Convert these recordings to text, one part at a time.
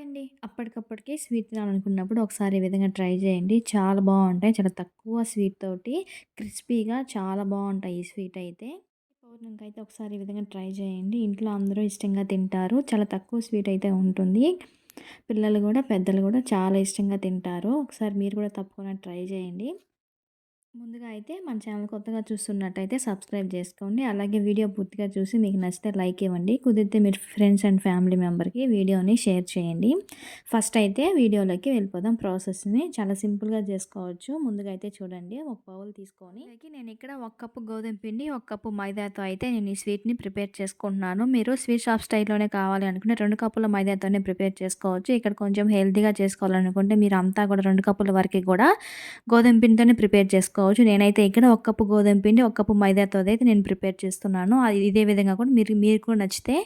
అండి. అప్పటికప్పటికి స్వీట్ తినాలనుకున్నప్పుడు ఒకసారి ఈ విధంగా ట్రై చేయండి. చాలా బాగుంటాయి చాలా తక్కువ స్వీట్ తోటి క్రిస్పీగా చాలా బాగుంటాయి ఈ స్వీట్ అయితే. పౌర్ణమికైతే ఒకసారి ఈ విధంగా ట్రై చేయండి. ఇంట్లో అందరూ ఇష్టంగా తింటారు. చాలా తక్కువ స్వీట్ అయితే ఉంటుంది. పిల్లలు కూడా పెద్దలు కూడా చాలా ఇష్టంగా తింటారు. ఒకసారి మీరు కూడా తప్పకుండా ట్రై చేయండి. ముందుగా అయితే మన ఛానల్ కొత్తగా చూస్తున్నట్టయితే సబ్స్క్రైబ్ చేసుకోండి. అలాగే వీడియో పూర్తిగా చూసి మీకు నచ్చితే లైక్ ఇవ్వండి. కుదిరితే మీరు ఫ్రెండ్స్ అండ్ ఫ్యామిలీ మెంబర్‌కి వీడియోని షేర్ చేయండి. ఫస్ట్ అయితే వీడియోలోకి వెళ్ళిపోదాం ప్రాసెస్‌ని. చాలా సింపుల్‌గా చేసుకోవచ్చు. ముందుగా అయితే చూడండి ఒక బౌల్ తీసుకొని నేను ఇక్కడ ఒక కప్పు గోధుమ పిండి, ఒక కప్పు మైదాతో అయితే నేను ఈ స్వీట్‌ని ప్రిపేర్ చేసుకుంటున్నాను. మీరు స్వీట్ షాప్ స్టైల్‌లోనే కావాలి అనుకుంటే రెండు కప్పుల మైదాతోనే ప్రిపేర్ చేసుకోవచ్చు. ఇక్కడ కొంచెం హెల్తీగా చేసుకోవాలనుకుంటే మీరు అంతా కూడా రెండు కప్పుల వరకు కూడా గోధుమ పిండితోనే ప్రిపేర్ చేసుకోవచ్చు. నేనైతే ఇక్కడ ఒక కప్పు గోధుమ పిండి, ఒక కప్పు మైదాతో అయితే నేను ప్రిపేర్ చేస్తున్నాను. అది ఇదే విధంగా కూడా మీరు మీరు కూడా నచ్చితే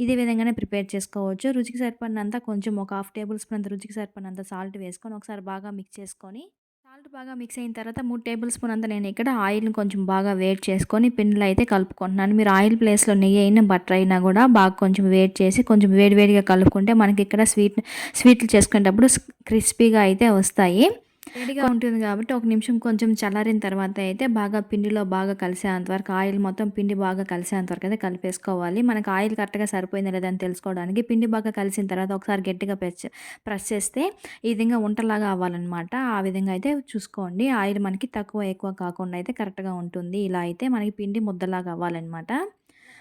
ఇదే విధంగానే ప్రిపేర్ చేసుకోవచ్చు. రుచికి సరిపడినంత కొంచెం ఒక హాఫ్ టేబుల్ స్పూన్ అంత రుచికి సరిపడినంత సాల్ట్ వేసుకొని ఒకసారి బాగా మిక్స్ చేసుకొని సాల్ట్ బాగా మిక్స్ అయిన తర్వాత మూడు టేబుల్ స్పూన్ అంతా నేను ఇక్కడ ఆయిల్‌ని కొంచెం బాగా వేట్ చేసుకొని పిండిలో అయితే కలుపుకుంటున్నాను. మీరు ఆయిల్ ప్లేస్‌లో నెయ్యి అయినా, బటర్ అయినా కూడా బాగా కొంచెం వేట్ చేసి కొంచెం వేడి వేడిగా కలుపుకుంటే మనకి ఇక్కడ స్వీట్ స్వీట్లు చేసుకునేటప్పుడు క్రిస్పీగా అయితే వస్తాయి. రెడీగా ఉంటుంది కాబట్టి ఒక నిమిషం కొంచెం చల్లారిన తర్వాత అయితే బాగా పిండిలో బాగా కలిసేంత వరకు ఆయిల్ మొత్తం పిండి బాగా కలిసేంత వరకు అయితే కలిపేసుకోవాలి. మనకు ఆయిల్ కరెక్ట్‌గా సరిపోయిందా లేదని తెలుసుకోవడానికి పిండి బాగా కలిసిన తర్వాత ఒకసారి గట్టిగా ప్రెస్ ప్రెస్ చేస్తే ఈ విధంగా వంటలాగా అవ్వాలన్నమాట. ఆ విధంగా అయితే చూసుకోండి. ఆయిల్ మనకి తక్కువ ఎక్కువ కాకుండా అయితే కరెక్ట్‌గా ఉంటుంది. ఇలా అయితే మనకి పిండి ముద్దలాగా అవ్వాలన్నమాట.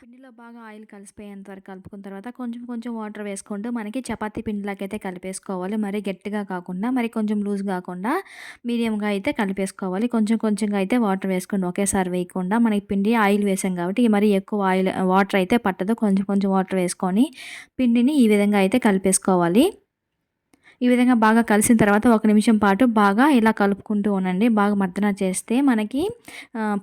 పిండిలో బాగా ఆయిల్ కలిసిపోయేంత వరకు కలుపుకున్న తర్వాత కొంచెం కొంచెం వాటర్ వేసుకుంటూ మనకి చపాతీ పిండిలాగైతే కలిపేసుకోవాలి. మరి గట్టిగా కాకుండా మరి కొంచెం లూజ్ కాకుండా మీడియంగా అయితే కలిపేసుకోవాలి. కొంచెం కొంచెంగా అయితే వాటర్ వేసుకోండి. ఒకేసారి వేయకుండా మనకి పిండి ఆయిల్ వేసాం కాబట్టి మరి ఎక్కువ ఆయిల్ వాటర్ అయితే పట్టదు. కొంచెం కొంచెం వాటర్ వేసుకొని పిండిని ఈ విధంగా అయితే కలిపేసుకోవాలి. ఈ విధంగా బాగా కలిసిన తర్వాత ఒక నిమిషం పాటు బాగా ఇలా కలుపుకుంటూ ఉండండి. బాగా మర్దన చేస్తే మనకి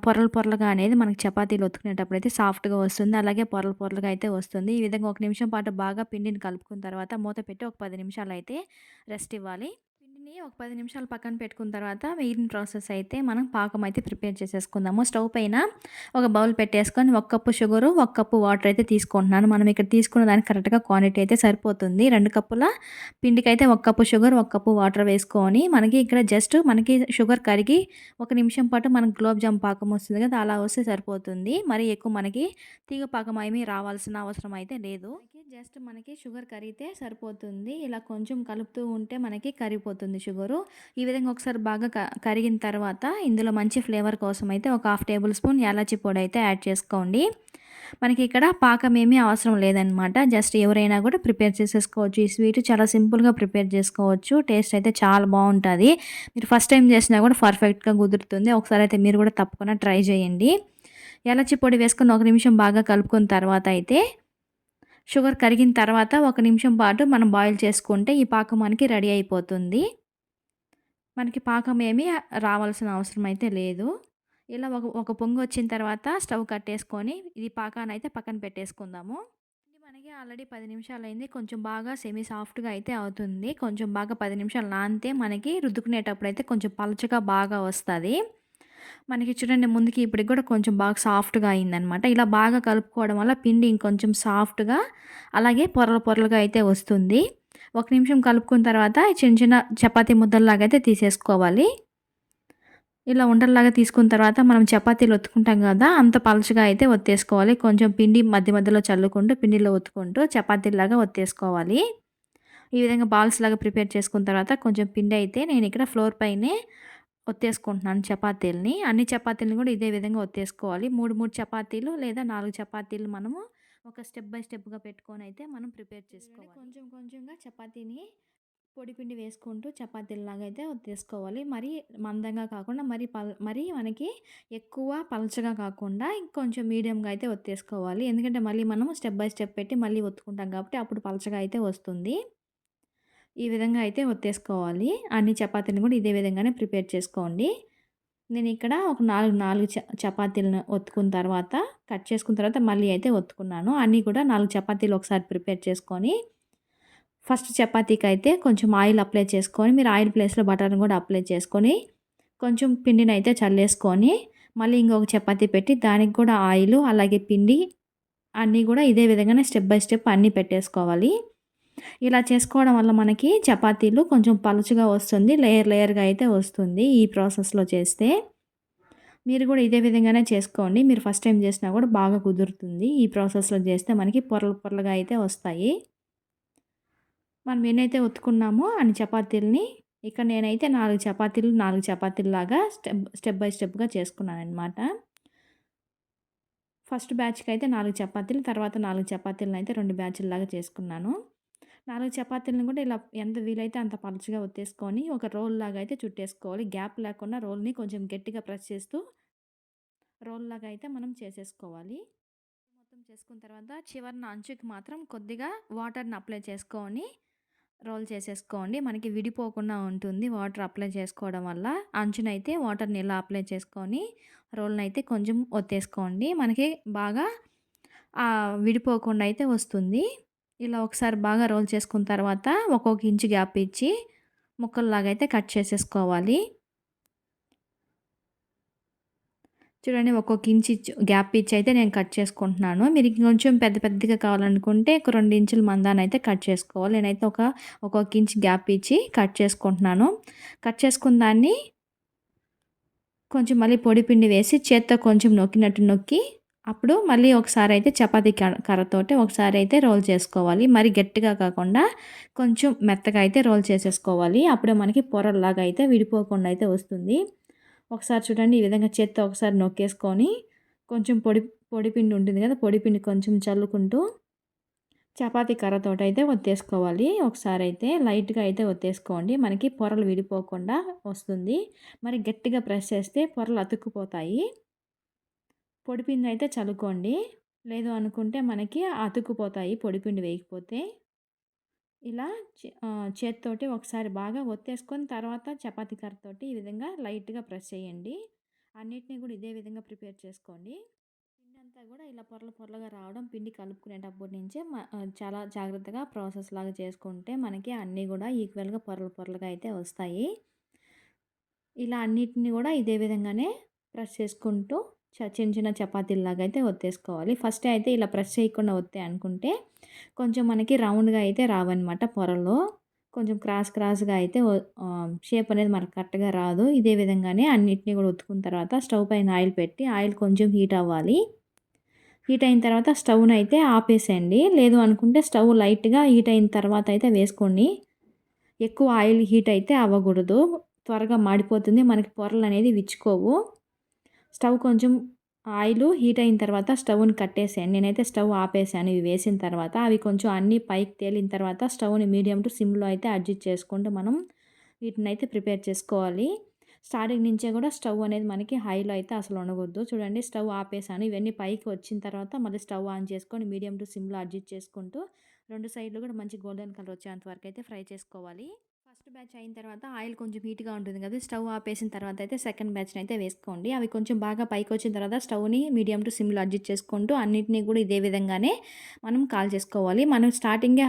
పొరలు పొరలుగా అనేది మనకి చపాతీలు ఒత్తుకునేటప్పుడు అయితే సాఫ్ట్‌గా వస్తుంది. అలాగే పొరలు పొరలుగా అయితే వస్తుంది. ఈ విధంగా ఒక నిమిషం పాటు బాగా పిండిని కలుపుకున్న తర్వాత మూత పెట్టి ఒక పది నిమిషాలు అయితే రెస్ట్ ఇవ్వాలి. పిండిని ఒక పది నిమిషాలు పక్కన పెట్టుకున్న తర్వాత మిగిలిన ప్రాసెస్ అయితే మనం పాకం అయితే ప్రిపేర్ చేసేసుకుందాము. స్టవ్ పైన ఒక బౌల్ పెట్టేసుకొని ఒక కప్పు షుగరు, ఒక కప్పు వాటర్ అయితే తీసుకుంటున్నాను. మనం ఇక్కడ తీసుకున్న దానికి కరెక్ట్‌గా క్వాంటిటీ అయితే సరిపోతుంది. రెండు కప్పుల పిండికైతే ఒక కప్పు షుగర్, ఒక కప్పు వాటర్ వేసుకొని మనకి ఇక్కడ జస్ట్ మనకి షుగర్ కరిగి ఒక నిమిషం పాటు మనకు గులాబ్ జామ్ పాకం వస్తుంది కదా! అలా వస్తే సరిపోతుంది. మరి ఎక్కువ మనకి తీగ పాకం ఏమీ రావాల్సిన అవసరం అయితే లేదు. జస్ట్ మనకి షుగర్ కరిగితే సరిపోతుంది. ఇలా కొంచెం కలుపుతూ ఉంటే మనకి కరిగిపోతుంది షుగరు. ఈ విధంగా ఒకసారి బాగా కరిగిన తర్వాత ఇందులో మంచి ఫ్లేవర్ కోసం అయితే ఒక హాఫ్ టేబుల్ స్పూన్ యాలచి పొడి అయితే యాడ్ చేసుకోండి. మనకి ఇక్కడ పాకం ఏమీ అవసరం లేదనమాట. జస్ట్ ఎవరైనా కూడా ప్రిపేర్ చేసేసుకోవచ్చు. ఈ స్వీట్ చాలా సింపుల్‌గా ప్రిపేర్ చేసుకోవచ్చు. టేస్ట్ అయితే చాలా బాగుంటుంది మీరు ఫస్ట్ టైం చేసినా కూడా పర్ఫెక్ట్‌గా కుదురుతుంది. ఒకసారి అయితే మీరు కూడా తప్పకుండా ట్రై చేయండి. ఎలచి పొడి వేసుకొని ఒక నిమిషం బాగా కలుపుకున్న తర్వాత అయితే షుగర్ కరిగిన తర్వాత ఒక నిమిషం పాటు మనం బాయిల్ చేసుకుంటే ఈ పాకం మనకి రెడీ అయిపోతుంది. మనకి పాకం ఏమీ రావాల్సిన అవసరం అయితే లేదు. ఇలా ఒక ఒక పొంగు వచ్చిన తర్వాత స్టవ్ కట్టేసుకొని ఇది పాకాన్ని అయితే పక్కన పెట్టేసుకుందాము. మనకి ఆల్రెడీ పది నిమిషాలు అయింది కొంచెం బాగా సెమీ సాఫ్ట్‌గా అయితే అవుతుంది. కొంచెం బాగా పది నిమిషాలు నానితే మనకి రుద్దుకునేటప్పుడు అయితే కొంచెం పలచగా బాగా వస్తుంది మనకి చూడండి ముందుకి ఇప్పటికి కూడా కొంచెం బాగా సాఫ్ట్‌గా అయిందనమాట. ఇలా బాగా కలుపుకోవడం వల్ల పిండి ఇంకొంచెం సాఫ్ట్‌గా అలాగే పొరలు పొరలుగా అయితే వస్తుంది. ఒక నిమిషం కలుపుకున్న తర్వాత చిన్న చిన్న చపాతీ ముద్దల్లాగా అయితే తీసేసుకోవాలి. ఇలా ఉండల్లాగా తీసుకున్న తర్వాత మనం చపాతీలు ఒత్తుకుంటాం కదా! అంత పలచగా అయితే ఒత్తేసుకోవాలి. కొంచెం పిండి మధ్య మధ్యలో చల్లుకుంటూ పిండిలో ఒత్తుకుంటూ చపాతీలాగా ఒత్తేసుకోవాలి. ఈ విధంగా బాల్స్ లాగా ప్రిపేర్ చేసుకున్న తర్వాత కొంచెం పిండి అయితే నేను ఇక్కడ ఫ్లోర్ పైనే ఒత్తేసుకుంటున్నాను చపాతీలని. అన్ని చపాతీలని కూడా ఇదే విధంగా ఒత్తేసుకోవాలి. 3, 3 చపాతీలు లేదా 4 చపాతీలు మనము ఒక స్టెప్ బై స్టెప్‌గా పెట్టుకొని అయితే మనం ప్రిపేర్ చేసుకోవాలి. కొంచెం కొంచెంగా చపాతీని పొడి పిండి వేసుకుంటూ చపాతీల్లాగా అయితే ఒత్తేసుకోవాలి. మరీ మందంగా కాకుండా మరీ పల్ మరీ మనకి ఎక్కువ పలచగా కాకుండా ఇంకొంచెం మీడియంగా అయితే ఒత్తేసుకోవాలి. ఎందుకంటే మళ్ళీ మనము స్టెప్ బై స్టెప్ పెట్టి మళ్ళీ ఒత్తుకుంటాం కాబట్టి అప్పుడు పలచగా అయితే వస్తుంది. ఈ విధంగా అయితే ఒత్తేసుకోవాలి. అన్ని చపాతీలను కూడా ఇదే విధంగానే ప్రిపేర్ చేసుకోండి. నేను ఇక్కడ ఒక 4, 4 చ చపాతీలను ఒత్తుకున్న తర్వాత కట్ చేసుకున్న తర్వాత మళ్ళీ అయితే ఒత్తుకున్నాను. అన్నీ కూడా నాలుగు చపాతీలు ఒకసారి ప్రిపేర్ చేసుకొని ఫస్ట్ చపాతీకి అయితే కొంచెం ఆయిల్ అప్లై చేసుకొని మీరు ఆయిల్ ప్లేస్‌లో బటర్‌ని కూడా అప్లై చేసుకొని కొంచెం పిండినైతే చల్లేసుకొని మళ్ళీ ఇంకొక చపాతీ పెట్టి దానికి కూడా ఆయిలు అలాగే పిండి అన్నీ కూడా ఇదే విధంగానే స్టెప్ బై స్టెప్ అన్నీ పెట్టేసుకోవాలి. ఇలా చేసుకోవడం వల్ల మనకి చపాతీలు కొంచెం పలుచగా వస్తుంది లేయర్ లేయర్గా అయితే వస్తుంది ఈ ప్రాసెస్లో చేస్తే. మీరు కూడా ఇదే విధంగానే చేసుకోండి. మీరు ఫస్ట్ టైం చేసినా కూడా బాగా కుదురుతుంది. ఈ ప్రాసెస్లో చేస్తే మనకి పొరలు పొరలుగా అయితే వస్తాయి. మనం ఎన్నైతే ఒత్తుకున్నామో అన్ని చపాతీలని ఇక్కడ నేనైతే నాలుగు చపాతీలు నాలుగు చపాతీలు లాగా స్టెప్ స్టెప్ బై స్టెప్గా చేసుకున్నాను అనమాట ఫస్ట్ బ్యాచ్కి అయితే నాలుగు చపాతీలు తర్వాత నాలుగు చపాతీలను అయితే రెండు బ్యాచ్లాగా చేసుకున్నాను. నాలుగు చపాతీలను కూడా ఇలా ఎంత వీలైతే అంత పలుచగా ఒత్తేసుకొని ఒక రోల్ లాగా అయితే చుట్టేసుకోవాలి. గ్యాప్ లేకుండా రోల్ని కొంచెం గట్టిగా ప్రెస్ చేస్తూ రోల్ లాగా అయితే మనం చేసేసుకోవాలి. మొత్తం చేసుకున్న తర్వాత చివరిన అంచుకి మాత్రం కొద్దిగా వాటర్ని అప్లై చేసుకొని రోల్ చేసేసుకోండి. మనకి విడిపోకుండా ఉంటుంది వాటర్ అప్లై చేసుకోవడం వల్ల. అంచునైతే వాటర్ని ఇలా అప్లై చేసుకొని రోల్ని అయితే కొంచెం ఒత్తేసుకోండి. మనకి బాగా విడిపోకుండా అయితే వస్తుంది. ఇలా ఒకసారి బాగా రోల్ చేసుకున్న తర్వాత ఒక్కొక్క ఇంచు గ్యాప్ ఇచ్చి ముక్కల్లాగా అయితే కట్ చేసేసుకోవాలి. చూడండి ఒక్కొక్క ఇంచు గ్యాప్ ఇచ్చి అయితే నేను కట్ చేసుకుంటున్నాను. మీరు కొంచెం పెద్ద పెద్దగా కావాలనుకుంటే ఒక రెండు ఇంచుల మందాన్ని అయితే కట్ చేసుకోవాలి. నేనైతే ఒక ఒక్కొక్క ఇంచు గ్యాప్ ఇచ్చి కట్ చేసుకుంటున్నాను. కట్ చేసుకున్న దాన్ని కొంచెం మళ్ళీ పొడి పిండి వేసి చేత్తో కొంచెం నొక్కినట్టు నొక్కి అప్పుడు మళ్ళీ ఒకసారి అయితే చపాతీ కర్రతోటి ఒకసారి అయితే రోల్ చేసుకోవాలి. మరి గట్టిగా కాకుండా కొంచెం మెత్తగా అయితే రోల్ చేసేసుకోవాలి. అప్పుడే మనకి పొరల్లాగా అయితే విడిపోకుండా అయితే వస్తుంది. ఒకసారి చూడండి ఈ విధంగా చేత్తో ఒకసారి నొక్కేసుకొని కొంచెం పొడి పొడిపిండి ఉంటుంది కదా పొడిపిండి కొంచెం చల్లుకుంటూ చపాతీ కర్రతోటి అయితే ఒత్తేసుకోవాలి. ఒకసారి అయితే లైట్గా అయితే ఒత్తేసుకోండి. మనకి పొరలు విడిపోకుండా వస్తుంది. మరి గట్టిగా ప్రెస్ చేస్తే పొరలు అతుక్కుపోతాయి. పొడిపిండి అయితే చల్లుకోండి. లేదు అనుకుంటే మనకి అతుక్కుపోతాయి పొడిపిండి వేయకపోతే. ఇలా చేత్తోటి ఒకసారి బాగా ఒత్తేసుకొని తర్వాత చపాతీ కర్రతోటి ఈ విధంగా లైట్గా ప్రెస్ చేయండి. అన్నిటినీ కూడా ఇదే విధంగా ప్రిపేర్ చేసుకోండి. పిండి అంతా కూడా ఇలా పొరలు పొరలుగా రావడం పిండి కలుపుకునేటప్పటి నుంచే చాలా జాగ్రత్తగా ప్రాసెస్ లాగా చేసుకుంటే మనకి అన్నీ కూడా ఈక్వల్గా పొరలు పొరలుగా అయితే వస్తాయి. ఇలా అన్నిటిని కూడా ఇదే విధంగానే ప్రెస్ చేసుకుంటూ చిన్న చిన్న చపాతీలాగా అయితే ఒత్తేసుకోవాలి. ఫస్ట్ అయితే ఇలా ప్రెస్ చేయకుండా ఒత్తే అనుకుంటే కొంచెం మనకి రౌండ్గా అయితే రావన్నమాట పొరలో. కొంచెం క్రాస్ క్రాస్గా అయితే షేప్ అనేది మనకు కరెక్ట్గా రాదు. ఇదే విధంగానే అన్నిటిని కూడా ఉతుకున్న తర్వాత స్టవ్ పైన ఆయిల్ పెట్టి ఆయిల్ కొంచెం హీట్ అవ్వాలి. హీట్ అయిన తర్వాత స్టవ్ని అయితే ఆపేసేయండి. లేదు అనుకుంటే స్టవ్ లైట్గా హీట్ అయిన తర్వాత అయితే వేసుకోండి. ఎక్కువ ఆయిల్ హీట్ అయితే అవ్వకూడదు. త్వరగా మాడిపోతుంది. మనకి పొరలు అనేది విచ్చుకోవు. స్టవ్ కొంచెం ఆయిల్ హీట్ అయిన తర్వాత స్టవ్ని కట్టేసాను నేనైతే స్టవ్ ఆపేసాను ఇవి వేసిన తర్వాత. అవి కొంచెం అన్నీ పైకి తేలిన తర్వాత స్టవ్ని మీడియం టు సిమ్లో అయితే అడ్జస్ట్ చేసుకుంటూ మనం వీటిని అయితే ప్రిపేర్ చేసుకోవాలి. స్టార్టింగ్ నుంచే కూడా స్టవ్ అనేది మనకి హైలో అయితే అసలు ఉండకూడదు. చూడండి స్టవ్ ఆపేసాను. ఇవన్నీ పైకి వచ్చిన తర్వాత మళ్ళీ స్టవ్ ఆన్ చేసుకొని మీడియం టు సిమ్లో అడ్జస్ట్ చేసుకుంటూ రెండు సైడ్లు కూడా మంచి గోల్డెన్ కలర్ వచ్చేంత వరకు అయితే ఫ్రై చేసుకోవాలి. ఫస్ట్ బ్యాచ్ అయిన తర్వాత ఆయిల్ కొంచెం హీట్గా ఉంటుంది కదా స్టవ్ ఆపేసిన తర్వాత అయితే సెకండ్ బ్యాచ్ని అయితే వేసుకోండి. అవి కొంచెం బాగా పైకి వచ్చిన తర్వాత స్టవ్ని మీడియం టు సిమ్లో అడ్జస్ట్ చేసుకుంటూ అన్నింటినీ కూడా ఇదే విధంగానే మనం కాల్ చేసుకోవాలి. మనం స్టార్టింగే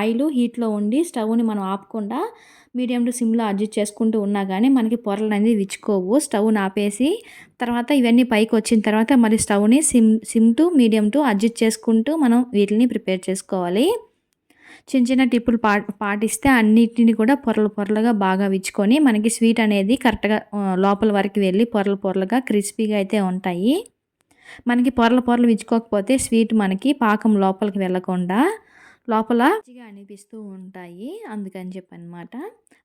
ఆయిల్ హీట్లో ఉండి స్టవ్ని మనం ఆపకుండా మీడియం టు సిమ్లో అడ్జస్ట్ చేసుకుంటూ ఉన్నా కానీ మనకి పొరలు అనేది విచ్చుకోవు. స్టవ్ని ఆపేసి తర్వాత ఇవన్నీ పైకి వచ్చిన తర్వాత మరి స్టవ్ని sim sim to medium to adjust చేసుకుంటూ మనం వీటిని ప్రిపేర్ చేసుకోవాలి. చిన్న చిన్న టిప్పులు పా పాటిస్తే అన్నిటిని కూడా పొరలు పొరలుగా బాగా విచ్చుకొని మనకి స్వీట్ అనేది కరెక్ట్గా లోపల వరకు వెళ్ళి పొరలు పొరలుగా క్రిస్పీగా అయితే ఉంటాయి. మనకి పొరలు పొరలు విచ్చుకోకపోతే స్వీట్ మనకి పాకం లోపలికి వెళ్ళకుండా లోపల మంచిగా అనిపిస్తూ ఉంటాయి. అందుకని చెప్పి అనమాట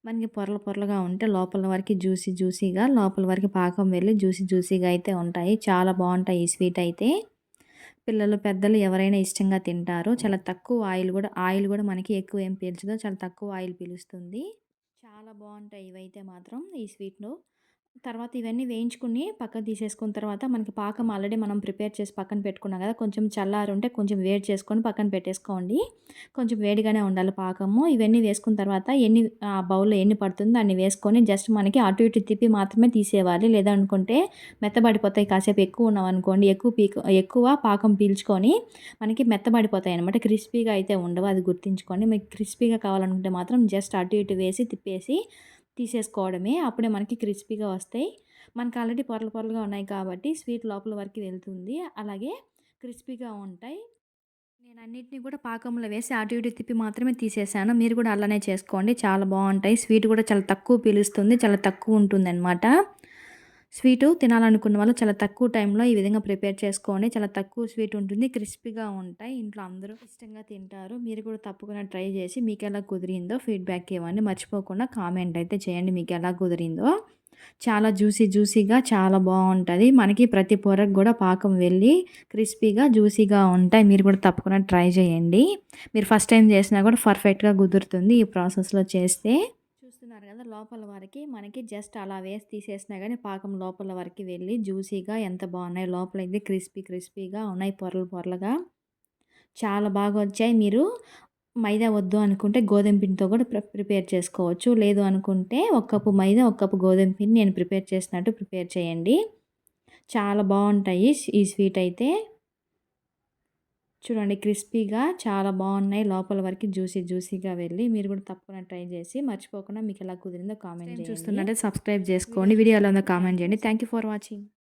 మనకి పొరలు పొరలుగా ఉంటే లోపల వరకు జ్యూసీ జ్యూసీగా లోపల వరకు పాకం వెళ్ళి జ్యూసీ జ్యూసీగా అయితే ఉంటాయి. చాలా బాగుంటాయి ఈ స్వీట్ అయితే. పిల్లలు పెద్దలు ఎవరైనా ఇష్టంగా తింటారు చాలా తక్కువ ఆయిల్ కూడా ఆయిల్ కూడా మనకి ఎక్కువ ఏం పీల్చదు చాలా తక్కువ ఆయిల్ పీలుస్తుంది. చాలా బాగుంటాయి ఇవైతే మాత్రం ఈ స్వీట్లో. తర్వాత ఇవన్నీ వేయించుకుని పక్కన తీసేసుకున్న తర్వాత మనకి పాకం ఆల్రెడీ మనం ప్రిపేర్ చేసి పక్కన పెట్టుకున్నాం కదా కొంచెం చల్లారి ఉంటే కొంచెం వేడి చేసుకొని పక్కన పెట్టేసుకోండి. కొంచెం వేడిగానే ఉండాలి పాకము. ఇవన్నీ వేసుకున్న తర్వాత ఎన్ని ఆ బౌల్లో ఎన్ని పడుతుందో అన్ని వేసుకొని జస్ట్ మనకి అటు ఇటు తిప్పి మాత్రమే తీసేవాలి లేదా అనుకుంటే మెత్తబడిపోతాయి. కాసేపు ఎక్కువ ఉన్నాం అనుకోండి ఎక్కువ పీక ఎక్కువ పాకం పీల్చుకొని మనకి మెత్తబడిపోతాయి అనమాట క్రిస్పీగా అయితే ఉండవు అది గుర్తించుకోండి. మీకు క్రిస్పీగా కావాలనుకుంటే మాత్రం జస్ట్ అటు ఇటు వేసి తిప్పేసి తీసేసుకోవడమే. అప్పుడే మనకి క్రిస్పీగా వస్తాయి. మనకి ఆల్రెడీ పొరలు పొరలుగా ఉన్నాయి కాబట్టి స్వీట్ లోపల వరకు వెళ్తుంది. అలాగే క్రిస్పీగా ఉంటాయి. నేను అన్నిటిని కూడా పాకంలో వేసి అటు ఇటు తిప్పి మాత్రమే తీసేసాను. మీరు కూడా అలానే చేసుకోండి. చాలా బాగుంటాయి. స్వీట్ కూడా చాలా తక్కువ పీలుస్తుంది. చాలా తక్కువ ఉంటుంది అనమాట స్వీటు తినాలనుకున్న వాళ్ళు చాలా తక్కువ టైంలో ఈ విధంగా ప్రిపేర్ చేసుకోండి. చాలా తక్కువ స్వీట్ ఉంటుంది క్రిస్పీగా ఉంటాయి. ఇంట్లో అందరూ ఇష్టంగా తింటారు. మీరు కూడా తప్పకుండా ట్రై చేసి మీకు ఎలా కుదిరిందో ఫీడ్బ్యాక్ ఇవ్వండి. మర్చిపోకుండా కామెంట్ అయితే చేయండి మీకు ఎలా కుదిరిందో. చాలా జ్యూసీ జ్యూసీగా చాలా బాగుంటుంది. మనకి ప్రతి పొరకు కూడా పాకం వెళ్ళి క్రిస్పీగా జ్యూసీగా ఉంటాయి. మీరు కూడా తప్పకుండా ట్రై చేయండి. మీరు ఫస్ట్ టైం చేసినా కూడా పర్ఫెక్ట్గా కుదురుతుంది ఈ ప్రాసెస్లో చేస్తే. చూస్తున్నారు కదా లోపల వరకు మనకి జస్ట్ అలా వేసి తీసేసినా కానీ పాకం లోపల వరకు వెళ్ళి జ్యూసీగా ఎంత బాగున్నాయి లోపల అయితే క్రిస్పీ క్రిస్పీగా ఉన్నాయి పొరలు పొరలుగా. చాలా బాగా వచ్చాయి. మీరు మైదా వద్దు అనుకుంటే గోధుమ పిండితో కూడా ప్రిపేర్ చేసుకోవచ్చు. లేదు అనుకుంటే ఒక కప్పు మైదా ఒక కప్పు గోధుమ పిండి నేను ప్రిపేర్ చేసినట్టు ప్రిపేర్ చేయండి. చాలా బాగుంటాయి ఈ స్వీట్ అయితే. చూడండి క్రిస్పీగా చాలా బాగున్నాయి. లోపల వరకు జ్యూసీ జ్యూసీగా వెళ్ళి మీరు కూడా తప్పకుండా ట్రై చేసి మర్చిపోకుండా మీకు ఎలా కుదిరిందో కామెంట్ చూస్తున్నట్టే సబ్స్క్రైబ్ చేసుకోండి. వీడియోలో ఉందో కామెంట్ చేయండి. Thank you for watching